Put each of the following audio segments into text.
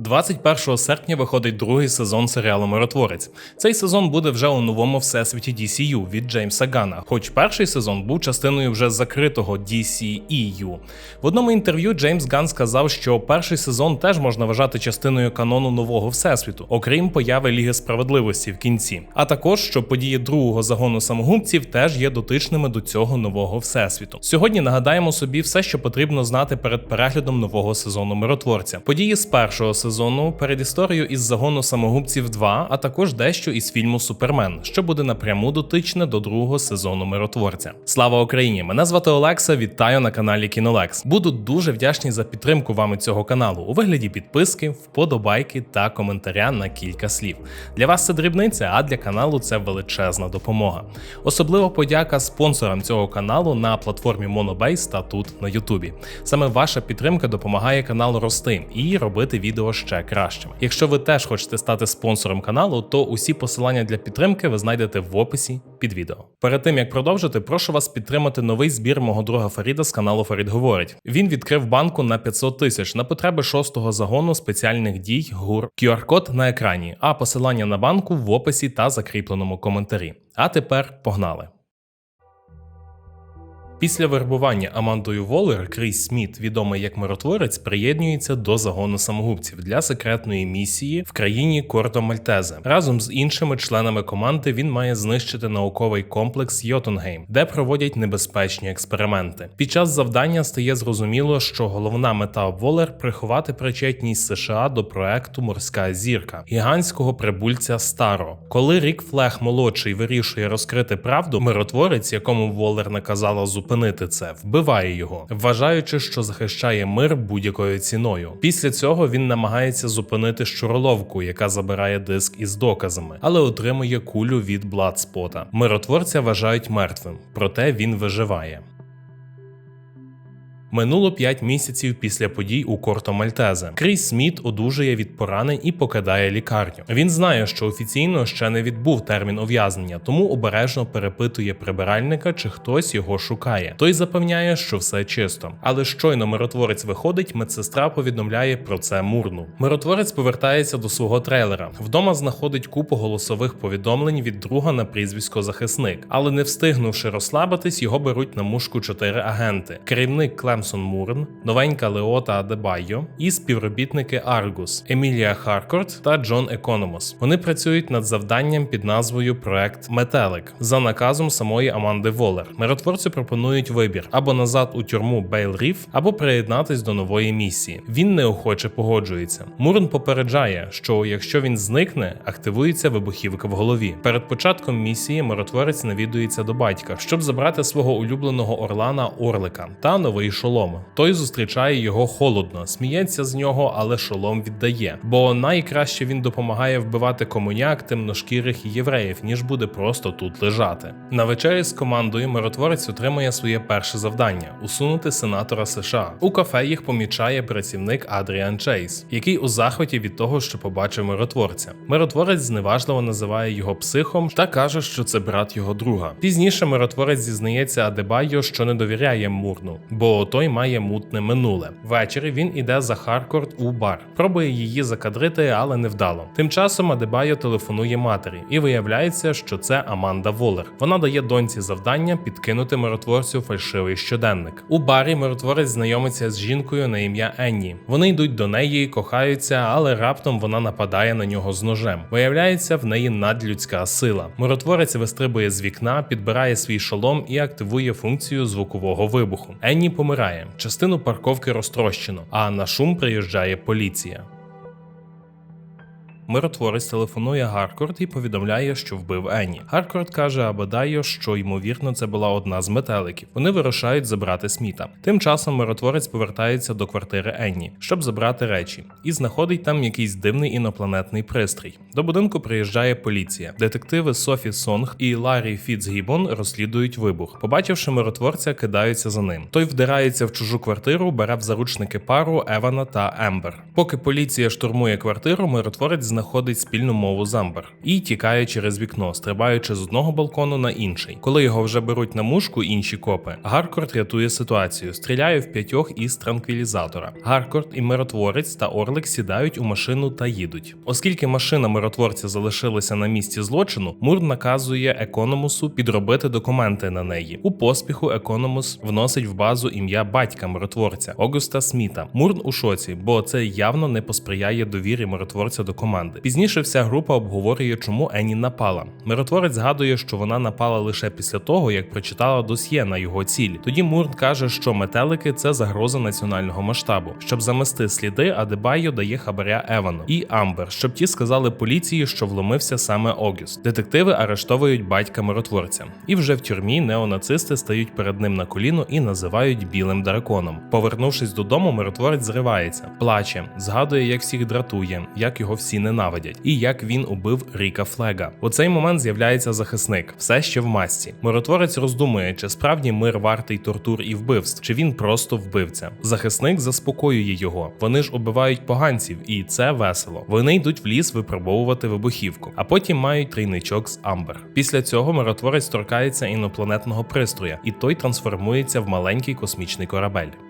21 серпня виходить другий сезон серіалу Миротворець. Цей сезон буде вже у новому всесвіті DCU від Джеймса Гана, хоч перший сезон був частиною вже закритого DCEU. В одному інтерв'ю Джеймс Ган сказав, що перший сезон теж можна вважати частиною канону нового всесвіту, окрім появи Ліги справедливості в кінці. А також що події другого загону самогубців теж є дотичними до цього нового всесвіту. Сьогодні нагадаємо собі все, що потрібно знати перед переглядом нового сезону миротворця. Події з першого сезону, перед історією із загону самогубців 2, а також дещо із фільму Супермен, що буде напряму дотичне до другого сезону миротворця. Слава Україні! Мене звати Олекса. Вітаю на каналі Кінолекс. Буду дуже вдячний за підтримку вами цього каналу у вигляді підписки, вподобайки та коментаря на кілька слів. Для вас це дрібниця, а для каналу це величезна допомога. Особливо подяка спонсорам цього каналу на платформі Monobase та тут на Ютубі. Саме ваша підтримка допомагає каналу рости і робити відео ще кращими. Якщо ви теж хочете стати спонсором каналу, то усі посилання для підтримки ви знайдете в описі під відео. Перед тим як продовжити, прошу вас підтримати новий збір мого друга Фаріда з каналу Фарід Говорить. Він відкрив банку на 500 тисяч на потреби шостого загону спеціальних дій ГУР. QR-код на екрані, а посилання на банку в описі та закріпленому коментарі. А тепер погнали. Після вербування Амандою Волер Кріс Сміт, відомий як миротворець, приєднується до загону самогубців для секретної місії в країні Кордо Мальтезе. Разом з іншими членами команди він має знищити науковий комплекс Йотунгейм, де проводять небезпечні експерименти. Під час завдання стає зрозуміло, що головна мета Волер приховати причетність США до проекту Морська зірка гігантського прибульця Старо. Коли Рік Флег молодший вирішує розкрити правду, миротворець, якому Волер наказала зупинити це, вбиває його, вважаючи, що захищає мир будь-якою ціною. Після цього він намагається зупинити щуроловку, яка забирає диск із доказами, але отримує кулю від Бладспота. Миротворця вважають мертвим, проте він виживає. Минуло 5 місяців після подій у Корто Мальтезе. Кріс Сміт одужує від поранень і покидає лікарню. Він знає, що офіційно ще не відбув термін ув'язнення, тому обережно перепитує прибиральника, чи хтось його шукає. Той запевняє, що все чисто. Але щойно миротворець виходить, медсестра повідомляє про це мурну. Миротворець повертається до свого трейлера. Вдома знаходить купу голосових повідомлень від друга на прізвисько захисник, але не встигнувши розслабитись, його беруть на мушку чотири агенти. Керівник Клем Клемсон Мурн, новенька Леота Адебайо і співробітники Аргус Емілія Харкорт та Джон Економос. Вони працюють над завданням під назвою Проект Метелик за наказом самої Аманди Волер. Миротворцю пропонують вибір або назад у тюрму Бейл Ріф, або приєднатись до нової місії. Він неохоче погоджується. Мурн попереджає, що якщо він зникне, активується вибухівка в голові. Перед початком місії миротворець навідується до батька, щоб забрати свого улюбленого Орлана Орлика та новий шолом шолом. Той зустрічає його холодно, сміється з нього, але шолом віддає. Бо найкраще він допомагає вбивати комуняк, темношкірих і євреїв, ніж буде просто тут лежати. На вечері з командою миротворець отримує своє перше завдання усунути сенатора США. У кафе їх помічає працівник Адріан Чейз, який у захваті від того, що побачив миротворця. Миротворець зневажливо називає його психом та каже, що це брат його друга. Пізніше миротворець зізнається Адебайо, що не довіряє Мурну, бо той має мутне минуле. Ввечері він іде за Харкорд у бар, пробує її закадрити, але невдало. Тим часом Адебайо телефонує матері, і виявляється, що це Аманда Волер. Вона дає доньці завдання підкинути миротворцю фальшивий щоденник. У барі миротворець знайомиться з жінкою на ім'я Енні. Вони йдуть до неї, кохаються, але раптом вона нападає на нього з ножем. Виявляється, в неї надлюдська сила. Миротворець вистрибує з вікна, підбирає свій шолом і активує функцію звукового вибуху. Енні помирає. Частину парковки розтрощено, а на шум приїжджає поліція. Миротворець телефонує Гаркорд і повідомляє, що вбив Енні. Гаркорд каже Абадайо, що ймовірно це була одна з метеликів. Вони вирушають забрати сміта. Тим часом миротворець повертається до квартири Енні, щоб забрати речі, і знаходить там якийсь дивний інопланетний пристрій. До будинку приїжджає поліція. Детективи Софі Сонг і Ларі Фіцгібон розслідують вибух. Побачивши миротворця, кидаються за ним. Той вдирається в чужу квартиру, бере в заручники пару Евана та Ембер. Поки поліція штурмує квартиру, миротворець знаходить спільну мову з Амбер і тікає через вікно, стрибаючи з одного балкону на інший. Коли його вже беруть на мушку інші копи, Гаркорт рятує ситуацію, стріляє в п'ятьох із транквілізатора. Гаркорт і миротворець та Орлик сідають у машину та їдуть. Оскільки машина миротворця залишилася на місці злочину, Мур наказує економусу підробити документи на неї. У поспіху економус вносить в базу ім'я батька миротворця Огуста Сміта. Мурн у шоці, бо це явно не посприяє довірі миротворця до команди. Пізніше вся група обговорює, чому Ені напала. Миротворець згадує, що вона напала лише після того, як прочитала досьє на його ціль. Тоді Мурн каже, що метелики це загроза національного масштабу. Щоб замести сліди, Адебайо дає хабаря Евану і Амбер, щоб ті сказали поліції, що вломився саме Огюст. Детективи арештовують батька миротворця. І вже в тюрмі неонацисти стають перед ним на коліно і називають білим драконом. Повернувшись додому, миротворець зривається, плаче, згадує, як всіх дратує, як його всі ненавидять, і як він убив Ріка Флега. У цей момент з'являється захисник, все ще в масці. Миротворець роздумує, чи справді мир вартий тортур і вбивств, чи він просто вбивця. Захисник заспокоює його. Вони ж убивають поганців, і це весело. Вони йдуть в ліс випробовувати вибухівку, а потім мають трійничок з Амбер. Після цього миротворець торкається інопланетного пристрою, і той трансформується в маленький космічний корабель.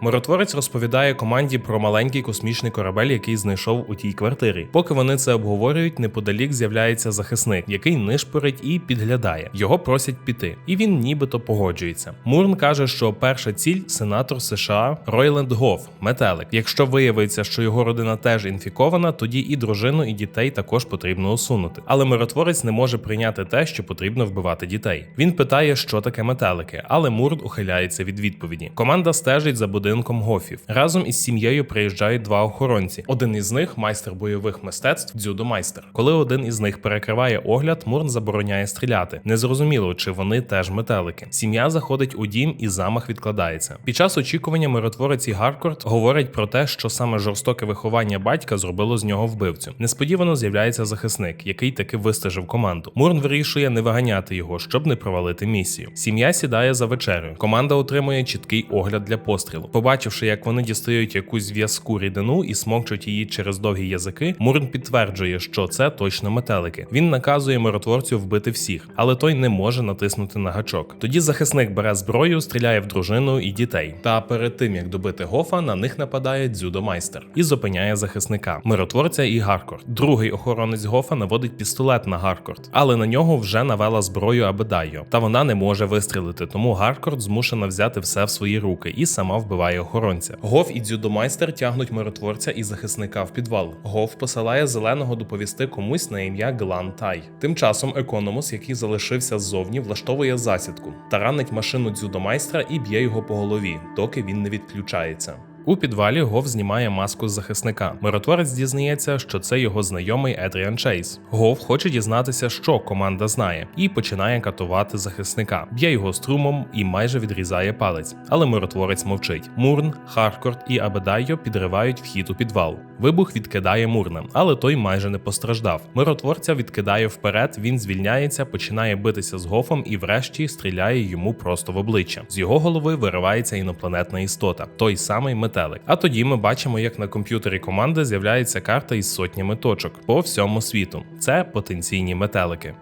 Миротворець розповідає команді про маленький космічний корабель, який знайшов у тій квартирі. Поки вони це обговорюють, неподалік з'являється захисник, який нишпорить і підглядає. Його просять піти, і він нібито погоджується. Мурн каже, що перша ціль сенатор США Ройленд Гоф, метелик. Якщо виявиться, що його родина теж інфікована, тоді і дружину, і дітей також потрібно усунути. Але миротворець не може прийняти те, що потрібно вбивати дітей. Він питає, що таке метелики, але Мурн ухиляється від відповіді. Команда стежить за будинком Гофів. Разом із сім'єю приїжджають два охоронці. Один із них майстер бойових мистецтв дзюдомайстер. Коли один із них перекриває огляд, Мурн забороняє стріляти. Незрозуміло, чи вони теж метелики. Сім'я заходить у дім і замах відкладається. Під час очікування миротворець і Гаркорт говорять про те, що саме жорстоке виховання батька зробило з нього вбивцю. Несподівано з'являється захисник, який таки вистежив команду. Мурн вирішує не виганяти його, щоб не провалити місію. Сім'я сідає за вечерею. Команда отримує чіткий огляд для пострілу. Побачивши, як вони дістають якусь зв'язку рідину і смокчуть її через довгі язики, Мурн підтверджує, що це точно метелики. Він наказує миротворцю вбити всіх, але той не може натиснути на гачок. Тоді захисник бере зброю, стріляє в дружину і дітей. Та перед тим як добити Гофа, на них нападає дзюдомайстер і зупиняє захисника, миротворця і Гаркорт. Другий охоронець Гофа наводить пістолет на Гаркорт, але на нього вже навела зброю Абедайо. Та вона не може вистрілити, тому Гаркорт змушена взяти все в свої руки і сама вбиває охоронця. Гоф і дзюдомайстер тягнуть миротворця і захисника в підвал. Гоф посилає зеленого доповісти комусь на ім'я Глан Тай. Тим часом економус, який залишився ззовні, влаштовує засідку, таранить машину дзюдомайстра і б'є його по голові, доки він не відключається. У підвалі Гов знімає маску з захисника. Миротворець дізнається, що це його знайомий Едріан Чейз. Гов хоче дізнатися, що команда знає, і починає катувати захисника, б'є його струмом і майже відрізає палець. Але миротворець мовчить. Мурн, Харкорт і Абедайо підривають вхід у підвал. Вибух відкидає Мурна, але той майже не постраждав. Миротворця відкидає вперед. Він звільняється, починає битися з Гофом і, врешті, стріляє йому просто в обличчя. З його голови виривається інопланетна істота, той самий метелик. А тоді ми бачимо, як на комп'ютері команди з'являється карта із сотнями точок по всьому світу. Це потенційні метелики.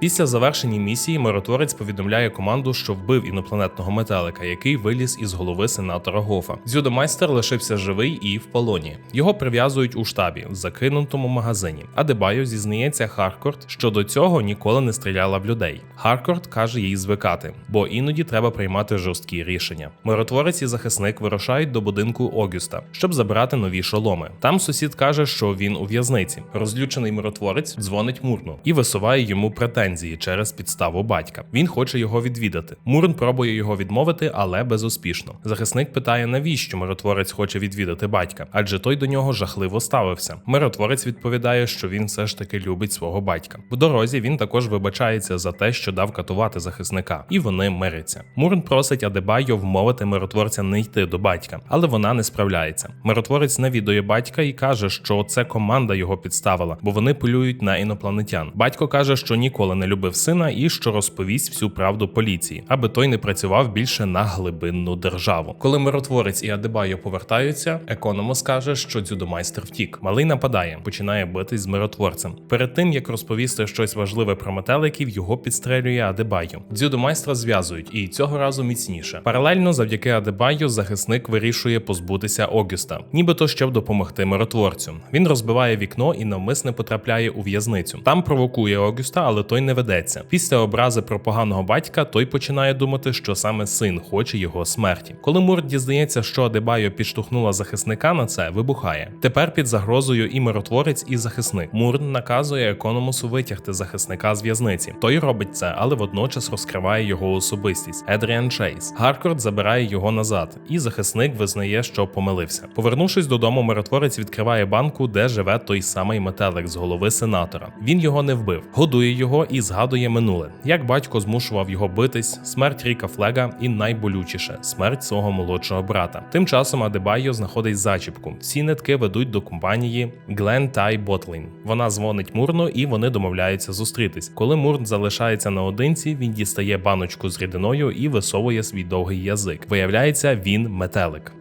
Після завершення місії миротворець повідомляє команду, що вбив інопланетного метелика, який виліз із голови сенатора Гофа. Дзюдомайстер лишився живий і в полоні. Його прив'язують у штабі в закинутому магазині. А Дебайо зізнається Харкорт, що до цього ніколи не стріляла в людей. Харкорт каже їй звикати, бо іноді треба приймати жорсткі рішення. Миротворець і захисник вирушають до будинку Огюста, щоб забрати нові шоломи. Там сусід каже, що він у в'язниці. Розлючений миротворець дзвонить Мурну і висуває йому претензії через підставу батька. Він хоче його відвідати. Мурн пробує його відмовити, але безуспішно. Захисник питає, навіщо миротворець хоче відвідати батька, адже той до нього жахливо ставився. Миротворець відповідає, що він все ж таки любить свого батька. В дорозі він також вибачається за те, що дав катувати захисника, і вони миряться. Мурн просить Адебайо вмовити миротворця не йти до батька, але вона не справляється. Миротворець навідує батька і каже, що це команда його підставила, бо вони полюють на інопланетян. Батько каже, що ніколи не любив сина і що розповість всю правду поліції, аби той не працював більше на глибинну державу. Коли миротворець і Адебайо повертаються, економос каже, що дзюдомайстер втік. Малий нападає, починає битись з миротворцем. Перед тим як розповісти щось важливе про метеликів, його підстрелює Адебайо. Дзюдомайстра зв'язують, і цього разу міцніше. Паралельно, завдяки Адебайо, захисник вирішує позбутися Огюста, нібито щоб допомогти миротворцю. Він розбиває вікно і навмисне потрапляє у в'язницю. Там провокує Огюста, але той не ведеться. Після образи про поганого батька той починає думати, що саме син хоче його смерті. Коли Мурт дізнається, що Адебайо підштовхнула захисника на це, вибухає. Тепер під загрозою і миротворець, і захисник. Мурн наказує економусу витягти захисника з в'язниці. Той робить це, але водночас розкриває його особистість Едріан Чейз. Гаркорд забирає його назад, і захисник визнає, що помилився. Повернувшись додому, миротворець відкриває банку, де живе той самий метелик з голови сенатора. Він його не вбив, годує його і згадує минуле, як батько змушував його битись, смерть Ріка Флега і найболючіше смерть свого молодшого брата. Тим часом Адебайо знаходить зачіпку. Ці нитки ведуть до компанії Glen Tie Bottling. Вона дзвонить Мурну, і вони домовляються зустрітись. Коли Мурн залишається наодинці, він дістає баночку з рідиною і висовує свій довгий язик. Виявляється, він метелик.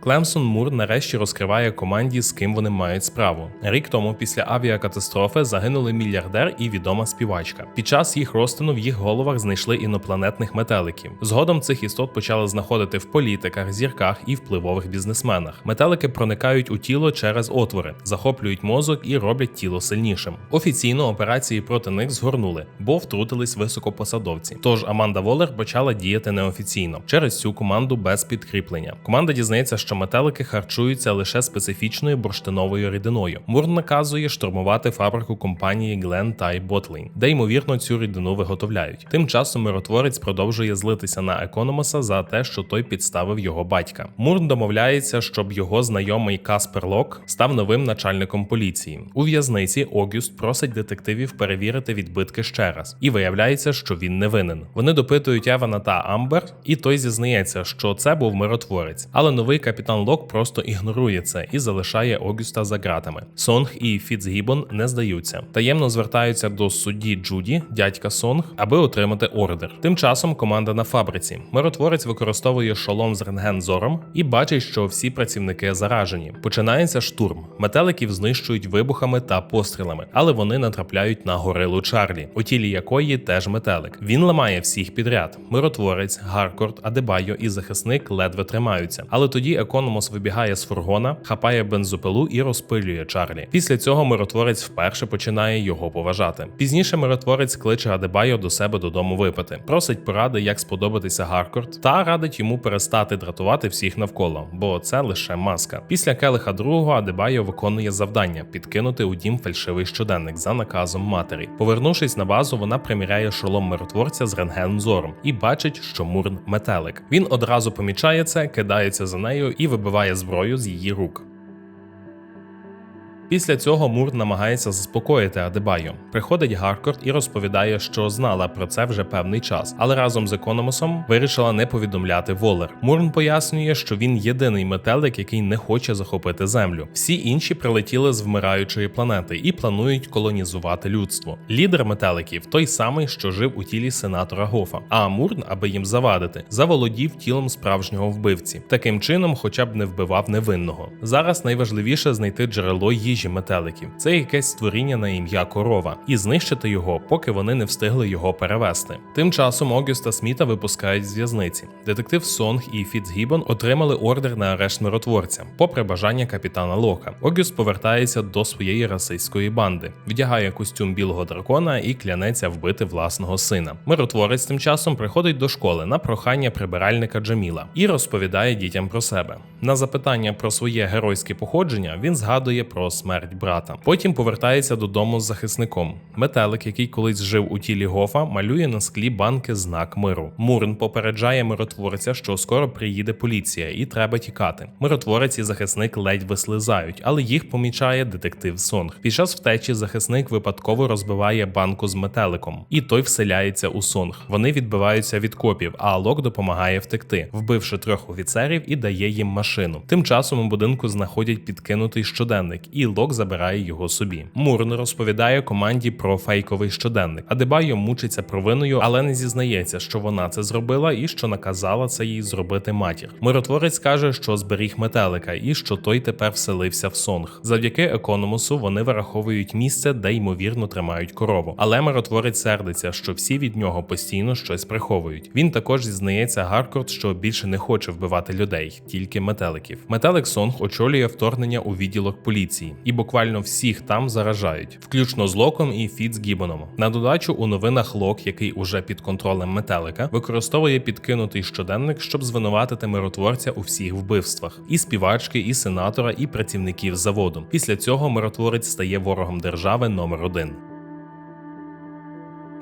Клемсон Мур нарешті розкриває команді, з ким вони мають справу. Рік тому, після авіакатастрофи, загинули мільярдер і відома співачка. Під час їх розтину в їх головах знайшли інопланетних метеликів. Згодом цих істот почали знаходити в політиках, зірках і впливових бізнесменах. Метелики проникають у тіло через отвори, захоплюють мозок і роблять тіло сильнішим. Офіційно операції проти них згорнули, бо втрутились високопосадовці. Тож Аманда Волер почала діяти неофіційно через цю команду без підкріплення. Команда дізнається, що метелики харчуються лише специфічною бурштиновою рідиною. Мур наказує штурмувати фабрику компанії Glen Tie Bottling, де ймовірно цю рідину виготовляють. Тим часом миротворець продовжує злитися на економоса за те, що той підставив його батька. Мур домовляється, щоб його знайомий Каспер Лок став новим начальником поліції. У в'язниці Огюст просить детективів перевірити відбитки ще раз, і виявляється, що він не винен. Вони допитують Евана та Амбер, і той зізнається, що це був миротворець, але новий капітан Лок просто ігнорує це і залишає Огюста за ґратами. Сонг і Фіцгібон не здаються. Таємно звертаються до судді Джуді, дядька Сонг, аби отримати ордер. Тим часом команда на фабриці. Миротворець використовує шолом з рентгензором і бачить, що всі працівники заражені. Починається штурм. Метеликів знищують вибухами та пострілами, але вони натрапляють на горилу Чарлі, у тілі якої теж метелик. Він ламає всіх підряд. Миротворець, Гаркорд, Адебайо і захисник ледве тримаються. Але тоді економос вибігає з фургона, хапає бензопилу і розпилює Чарлі. Після цього миротворець вперше починає його поважати. Пізніше миротворець кличе Адебайо до себе додому випити, просить поради, як сподобатися Гаркорд, та радить йому перестати дратувати всіх навколо, бо це лише маска. Після келиха другого Адебайо виконує завдання підкинути у дім фальшивий щоденник за наказом матері. Повернувшись на базу, вона приміряє шолом миротворця з рентгензором і бачить, що Мурн метелик. Він одразу помічає це, кидається за нею і вибиває зброю з її рук. Після цього Мур намагається заспокоїти Адебайо. Приходить Гаркорд і розповідає, що знала про це вже певний час, але разом з економосом вирішила не повідомляти Волер. Мурн пояснює, що він єдиний метелик, який не хоче захопити землю. Всі інші прилетіли з вмираючої планети і планують колонізувати людство. Лідер метеликів той самий, що жив у тілі сенатора Гофа. А Мурн, аби їм завадити, заволодів тілом справжнього вбивці. Таким чином, хоча б не вбивав невинного. Зараз найважливіше знайти джерело їжі метеликів. Це якесь створіння на ім'я корова, і знищити його, поки вони не встигли його перевести. Тим часом Огюста Сміта випускають з в'язниці. Детектив Сонг і Фіцгібон отримали ордер на арешт миротворця, попри бажання капітана Лока. Огюст повертається до своєї расистської банди, вдягає костюм білого дракона і клянеться вбити власного сина. Миротворець тим часом приходить до школи на прохання прибиральника Джаміла і розповідає дітям про себе. На запитання про своє геройське походження він згадує про смерть брата. Потім повертається додому з захисником. Метелик, який колись жив у тілі Гофа, малює на склі банки знак миру. Мурн попереджає миротворця, що скоро приїде поліція і треба тікати. Миротворець і захисник ледь вислизають, але їх помічає детектив Сонг. Під час втечі захисник випадково розбиває банку з метеликом, і той вселяється у Сонг. Вони відбиваються від копів, а Лок допомагає втекти, вбивши трьох офіцерів і дає їм машину. Тим часом у будинку знаходять підкинутий щоденник, і Лок Лок забирає його собі. Мурн розповідає команді про фейковий щоденник. Адебайо мучиться провиною, але не зізнається, що вона це зробила і що наказала це їй зробити матір. Миротворець каже, що зберіг метелика і що той тепер вселився в сонг. Завдяки економусу вони вираховують місце, де ймовірно тримають корову. Але миротворець сердиться, що всі від нього постійно щось приховують. Він також зізнається Гаркорд, що більше не хоче вбивати людей, тільки метеликів. Метелик Сонг очолює вторгнення у відділок поліції, і буквально всіх там заражають, включно з Локом і Фіцгібоном. На додачу у новинах Лок, який уже під контролем метелика, використовує підкинутий щоденник, щоб звинуватити миротворця у всіх вбивствах, і співачки, і сенатора, і працівників заводу. Після цього миротворець стає ворогом держави номер один.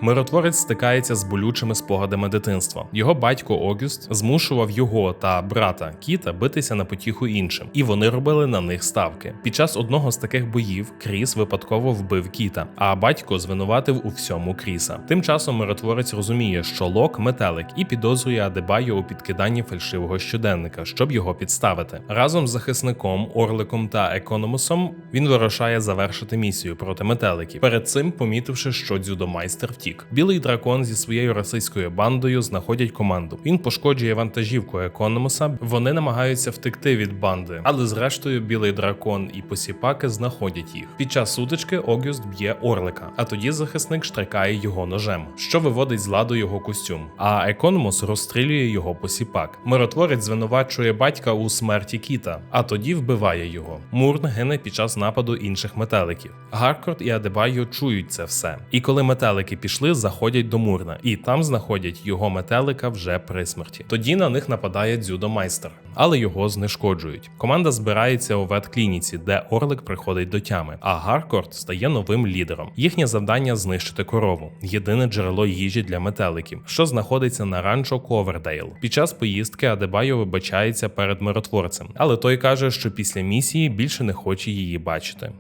Миротворець стикається з болючими спогадами дитинства. Його батько Огюст змушував його та брата Кіта битися на потіху іншим, і вони робили на них ставки. Під час одного з таких боїв Кріс випадково вбив Кіта, а батько звинуватив у всьому Кріса. Тим часом миротворець розуміє, що Лок метелик і підозрює Адебайо у підкиданні фальшивого щоденника, щоб його підставити. Разом з захисником, Орликом та Економусом він вирушає завершити місію проти метеликів. Перед цим помітивши, що дзюдомайстер втік. Білий дракон зі своєю російською бандою знаходять команду. Він пошкоджує вантажівку Економуса. Вони намагаються втекти від банди, але зрештою білий дракон і посіпаки знаходять їх. Під час сутички Огюст б'є Орлика, а тоді захисник штрикає його ножем, що виводить з ладу його костюм. А Економус розстрілює його посіпак. Миротворець звинувачує батька у смерті кіта, а тоді вбиває його. Мурн гине під час нападу інших метеликів. Гаркорд і Адебайо чують це все. І коли метелики пішли, заходять до Мурна, і там знаходять його метелика вже при смерті. Тоді на них нападає дзюдомайстер, але його знешкоджують. Команда збирається у ветклініці, де Орлик приходить до тями, а Гаркорд стає новим лідером. Їхнє завдання знищити корову, єдине джерело їжі для метеликів, що знаходиться на ранчо Ковердейл. Під час поїздки Адебайо вибачається перед миротворцем, але той каже, що після місії більше не хоче її бачити.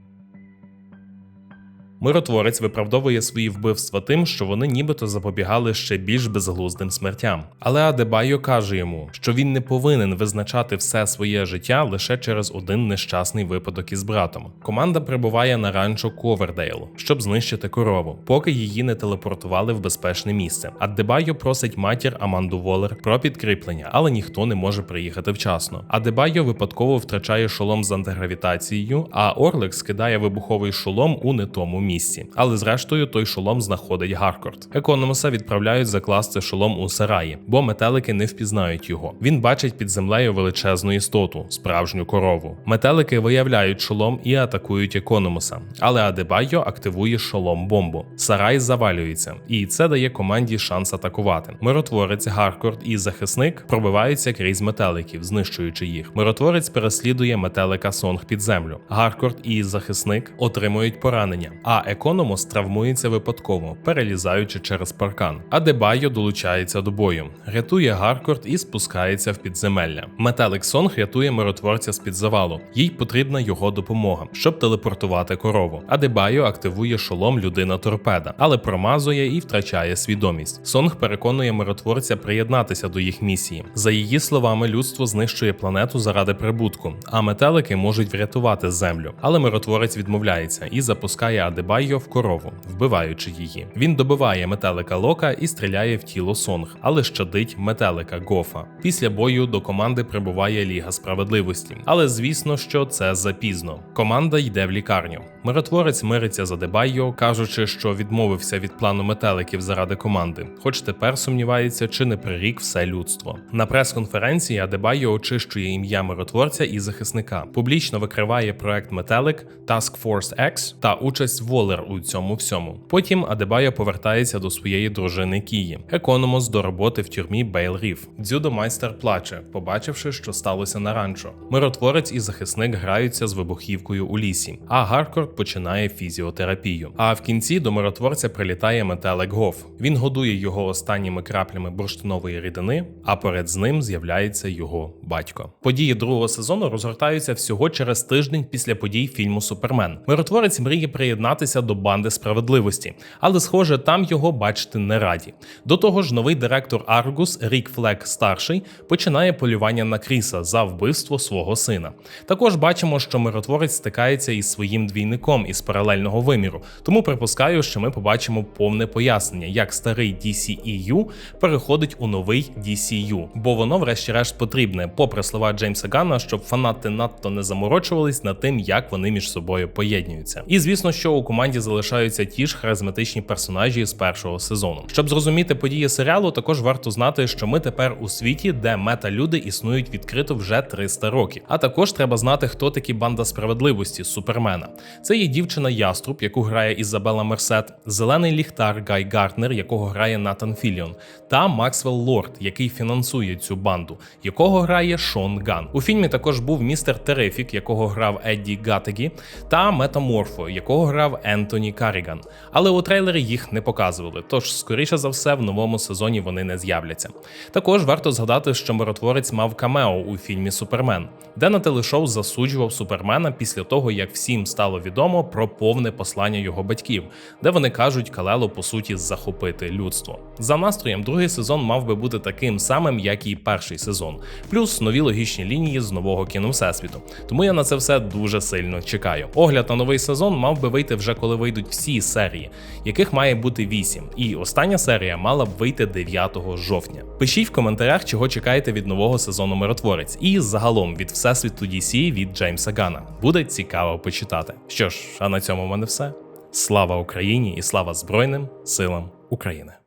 Миротворець виправдовує свої вбивства тим, що вони нібито запобігали ще більш безглуздим смертям. Але Адебайо каже йому, що він не повинен визначати все своє життя лише через один нещасний випадок із братом. Команда прибуває на ранчо Ковердейл, щоб знищити корову, поки її не телепортували в безпечне місце. Адебайо просить матір Аманду Волер про підкріплення, але ніхто не може приїхати вчасно. Адебайо випадково втрачає шолом з антигравітацією, а Орлик скидає вибуховий шолом у не тому місці. Але зрештою той шолом знаходить Гаркорд. Економуса відправляють закласти шолом у сараї, бо метелики не впізнають його. Він бачить під землею величезну істоту, справжню корову. Метелики виявляють шолом і атакують економуса. Але Адебайо активує шолом бомбу. Сарай завалюється, і це дає команді шанс атакувати. Миротворець, Гаркорд і захисник пробиваються крізь метеликів, знищуючи їх. Миротворець переслідує метелика Сонг під землю. Гаркорд і захисник отримують поранення. А Економос травмується випадково, перелізаючи через паркан. А Дебайо долучається до бою, рятує Гаркорд і спускається в підземелля. Метелик Сонг рятує миротворця з під завалу. Їй потрібна його допомога, щоб телепортувати корову. А Дебайо активує шолом людина торпеда, але промазує і втрачає свідомість. Сонг переконує миротворця приєднатися до їх місії. За її словами, людство знищує планету заради прибутку, а метелики можуть врятувати землю. Але миротворець відмовляється і запускає Адебайо в корову, вбиваючи її. Він добиває метелика Лока і стріляє в тіло Сонг, але щадить метелика Гофа. Після бою до команди прибуває Ліга справедливості. Але звісно, що це запізно. Команда йде в лікарню. Миротворець мириться за Дебайо, кажучи, що відмовився від плану метеликів заради команди, хоч тепер сумнівається, чи не прирік все людство. На прес-конференції Адебайо очищує ім'я миротворця і захисника, публічно викриває проект Метелик Task Force X та участь Волер у цьому всьому. Потім Адебайо повертається до своєї дружини Кії, економос до роботи в тюрмі Бейл Рів. Дзюдомайстер плаче, побачивши, що сталося на ранчо. Миротворець і захисник граються з вибухівкою у лісі, а Гаркорд починає фізіотерапію. А в кінці до миротворця прилітає метелик Гоф. Він годує його останніми краплями бурштинової рідини, а перед з ним з'являється його батько. Події другого сезону розгортаються всього через тиждень після подій фільму Супермен. Миротворець мріє приєднатися приєднатися до банди справедливості, але, схоже, там його бачити не раді. До того ж, новий директор Аргус Рік Флек старший починає полювання на Кріса за вбивство свого сина. Також бачимо, що миротворець стикається із своїм двійником із паралельного виміру, тому припускаю, що ми побачимо повне пояснення, як старий DCEU переходить у новий DCU, бо воно, врешті-решт, потрібне, попри слова Джеймса Ганна, щоб фанати надто не заморочувались над тим, як вони між собою поєднуються. І звісно, що у команді залишаються ті ж харизматичні персонажі з першого сезону. Щоб зрозуміти події серіалу, також варто знати, що ми тепер у світі, де мета-люди існують відкрито вже 300 років. А також треба знати, хто такі банда справедливості Супермена. Це є дівчина Яструб, яку грає Ізабела Мерсет, зелений ліхтар Гай Гартнер, якого грає Натан Філіон, та Максвелл Лорд, який фінансує цю банду, якого грає Шон Ган. У фільмі також був містер Терефік, якого грав Едді Гатегі, та Метаморфо, якого грав Ентоні Каріган. Але у трейлері їх не показували, тож, скоріше за все, в новому сезоні вони не з'являться. Також варто згадати, що миротворець мав камео у фільмі Супермен, де на телешоу засуджував Супермена після того, як всім стало відомо про повне послання його батьків, де вони кажуть Калелу по суті захопити людство. За настроєм, другий сезон мав би бути таким самим, як і перший сезон, плюс нові логічні лінії з нового кіно всесвіту. Тому я на це все дуже сильно чекаю. Огляд на новий сезон мав би вийти вже коли вийдуть всі серії, яких має бути 8. І остання серія мала б вийти 9 жовтня. Пишіть в коментарях, чого чекаєте від нового сезону Миротворець, і загалом від всесвіту DC від Джеймса Гана. Буде цікаво почитати. Що ж, а на цьому в мене все. Слава Україні і слава Збройним силам України.